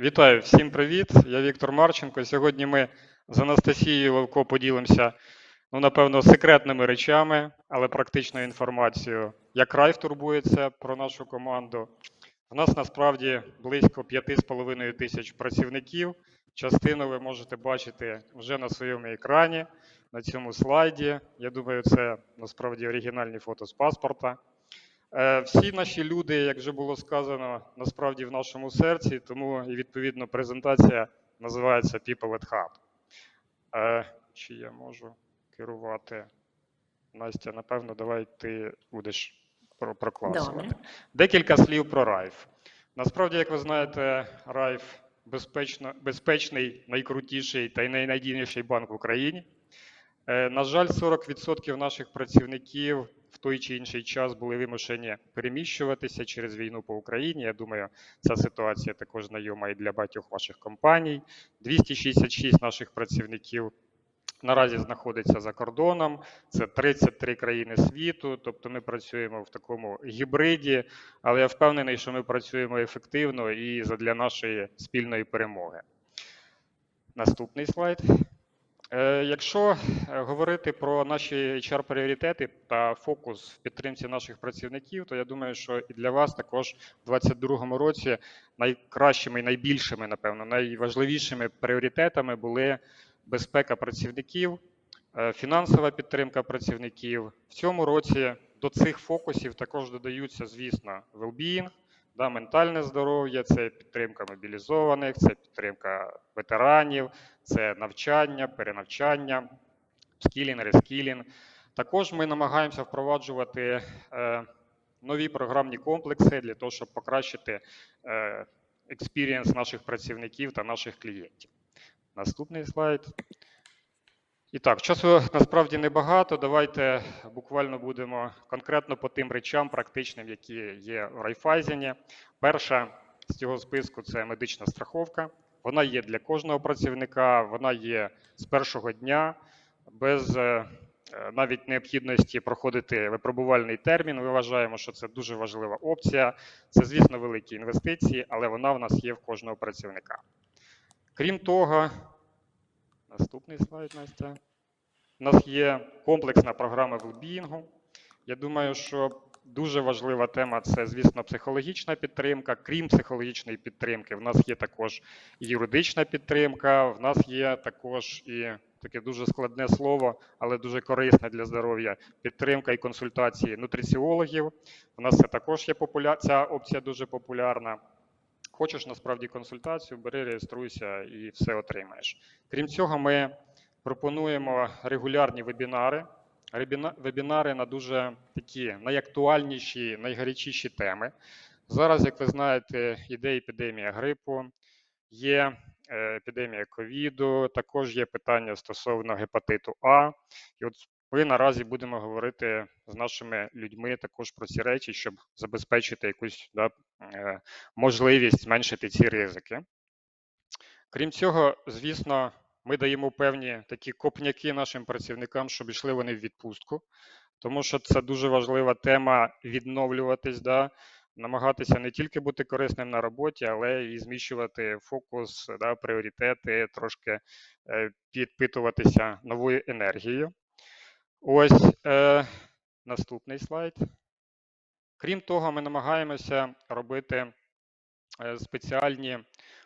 Вітаю, всім привіт! Я Віктор Марченко. Сьогодні ми з Анастасією Левко поділимося, ну, напевно, секретними речами, але практичною інформацією. Як Райф турбується про нашу команду. У нас насправді близько 5,5 тисяч працівників. Частину ви можете бачити вже на своєму екрані, на цьому слайді. Я думаю, це насправді оригінальні фото з паспорта. Е, Всі наші люди, як вже було сказано, насправді в нашому серці, тому і відповідно презентація називається People at Heart. Е, Чи я можу керувати? Настя, напевно, давай ти будеш про- прокладувати. Добре. Декілька слів про Райф. Насправді, як ви знаєте, Райф безпечно, безпечний, найкрутіший та й найнадійніший банк в Україні. Е, На жаль, 40% наших працівників той чи інший час були вимушені переміщуватися через війну по Україні. Я думаю, ця ситуація також знайома і для багатьох ваших компаній. 266 наших працівників наразі знаходиться за кордоном. Це 33 країни світу. Тобто ми працюємо в такому гібриді, але я впевнений, що ми працюємо ефективно і задля нашої спільної перемоги. Наступний слайд. Е, Якщо е, говорити про наші HR-пріоритети та фокус в підтримці наших працівників, то я думаю, що і для вас також в 2022 році найкращими і найбільшими, напевно, найважливішими пріоритетами були безпека працівників, е, фінансова підтримка працівників. В цьому році до цих фокусів також додаються, звісно, well-being, да, ментальне здоров'я, це підтримка мобілізованих, це підтримка ветеранів, це навчання, перенавчання, скілінг, рескілінг. Також ми намагаємося впроваджувати е, нові програмні комплекси для того, щоб покращити е, експірієнс наших працівників та наших клієнтів. Наступний слайд. І так, часу насправді небагато. Давайте буквально будемо конкретно по тим речам практичним, які є в Райфайзені. Перша з цього списку це медична страховка. Вона є для кожного працівника, вона є з першого дня, без е, навіть необхідності проходити випробувальний термін. Ми вважаємо, що це дуже важлива опція. Це, звісно, великі інвестиції, але вона в нас є в кожного працівника. Крім того, наступний слайд, Настя. У нас є комплексна програма велбінгу. Я думаю, що дуже важлива тема це, звісно, психологічна підтримка. Крім психологічної підтримки, в нас є також і юридична підтримка, в нас є також і таке дуже складне слово, але дуже корисне для здоров'я. Підтримка і консультації нутриціологів. У нас це також є популя... ця опція дуже популярна. Хочеш насправді консультацію, бери, реєструйся і все отримаєш. Крім цього, ми пропонуємо регулярні вебінари. Вебінари на дуже такі найактуальніші, найгарячіші теми. Зараз, як ви знаєте, іде епідемія грипу, є е, епідемія ковіду, також є питання стосовно гепатиту А. І от ми наразі будемо говорити з нашими людьми також про ці речі, щоб забезпечити якусь да, е, можливість зменшити ці ризики. Крім цього, звісно, ми даємо певні такі копняки нашим працівникам, щоб йшли вони в відпустку, тому що це дуже важлива тема відновлюватись, да, намагатися не тільки бути корисним на роботі, але і зміщувати фокус, да, пріоритети, трошки е, підпитуватися новою енергією. Ось е, наступний слайд. Крім того, ми намагаємося робити е, спеціальні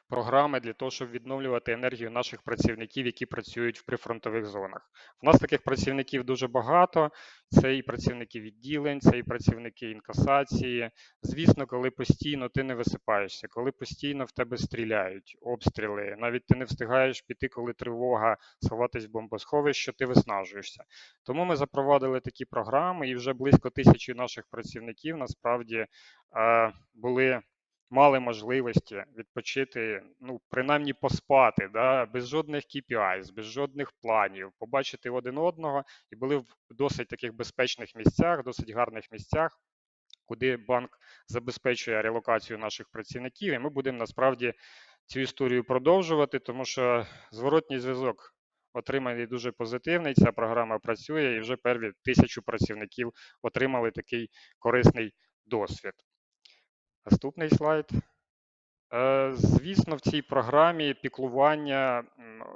програми для того, щоб відновлювати енергію наших працівників, які працюють в прифронтових зонах. У нас таких працівників дуже багато. Це і працівники відділень, це і працівники інкасації. Звісно, коли постійно ти не висипаєшся, коли постійно в тебе стріляють, обстріли, навіть ти не встигаєш піти, коли тривога, сховатись в бомбосховище, ти виснажуєшся. Тому ми запровадили такі програми, і вже близько тисячі наших працівників насправді е, були мали можливості відпочити, ну принаймні поспати, да, без жодних KPIs, без жодних планів, побачити один одного і були в досить таких безпечних місцях, досить гарних місцях, куди банк забезпечує релокацію наших працівників. І ми будемо насправді цю історію продовжувати, тому що зворотній зв'язок. Отриманий дуже позитивний. Ця програма працює, і вже перві тисячу працівників отримали такий корисний досвід. Наступний слайд. Е, Звісно, в цій програмі піклування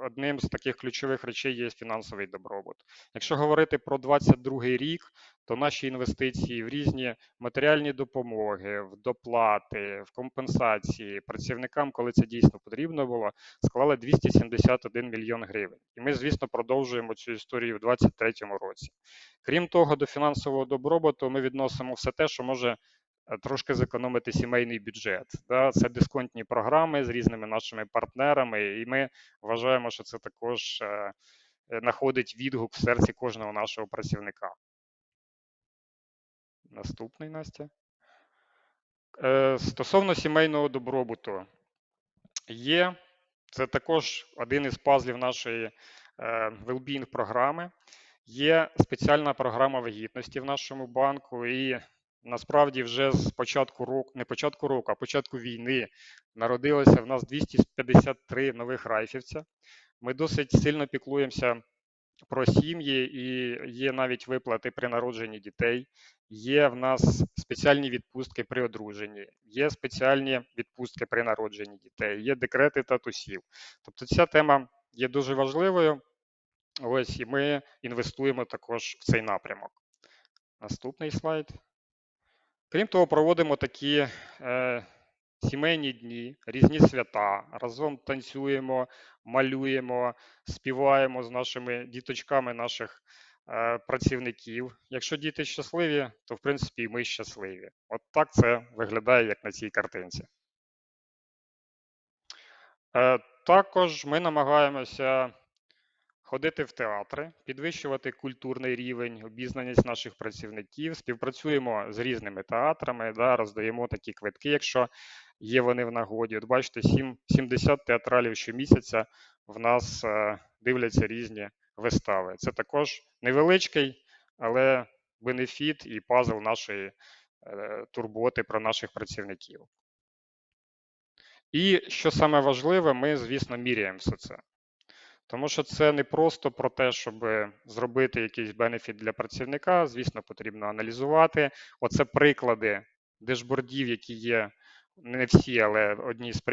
одним з таких ключових речей є фінансовий добробут. Якщо говорити про 2022 рік, то наші інвестиції в різні матеріальні допомоги, в доплати, в компенсації працівникам, коли це дійсно потрібно було, склали 271 мільйон гривень. І ми, звісно, продовжуємо цю історію в 2023 році. Крім того, до фінансового добробуту ми відносимо все те, що може трошки зекономити сімейний бюджет. Да? Це дисконтні програми з різними нашими партнерами, і ми вважаємо, що це також е, е, знаходить відгук в серці кожного нашого працівника. Наступний Настя. Е, Стосовно сімейного добробуту, є це також один із пазлів нашої е, well-being програми. Є спеціальна програма вагітності в нашому банку, і насправді вже з початку року, не початку року, а початку війни народилося в нас 253 нових райфівця. Ми досить сильно піклуємося про сім'ї, і є навіть виплати при народженні дітей. Є в нас спеціальні відпустки при одруженні, є спеціальні відпустки при народженні дітей, є декрети татусів. Тобто ця тема є дуже важливою. Ось і ми інвестуємо також в цей напрямок. Наступний слайд. Крім того, проводимо такі е, сімейні дні, різні свята. Разом танцюємо, малюємо, співаємо з нашими діточками наших е, працівників. Якщо діти щасливі, то в принципі і ми щасливі. От так це виглядає, як на цій картинці. Е, також ми намагаємося ходити в театри, підвищувати культурний рівень, обізнаність наших працівників, співпрацюємо з різними театрами, да, роздаємо такі квитки, якщо є вони в нагоді. От бачите, 7, 70 театралів щомісяця в нас е, дивляться різні вистави. Це також невеличкий, але бенефіт і пазл нашої е, турботи про наших працівників. І що саме важливе, ми, звісно, міряємо все це. Тому що це не просто про те, щоб зробити якийсь бенефіт для працівника. Звісно, потрібно аналізувати. Оце приклади дешбордів, які є не всі, але одні з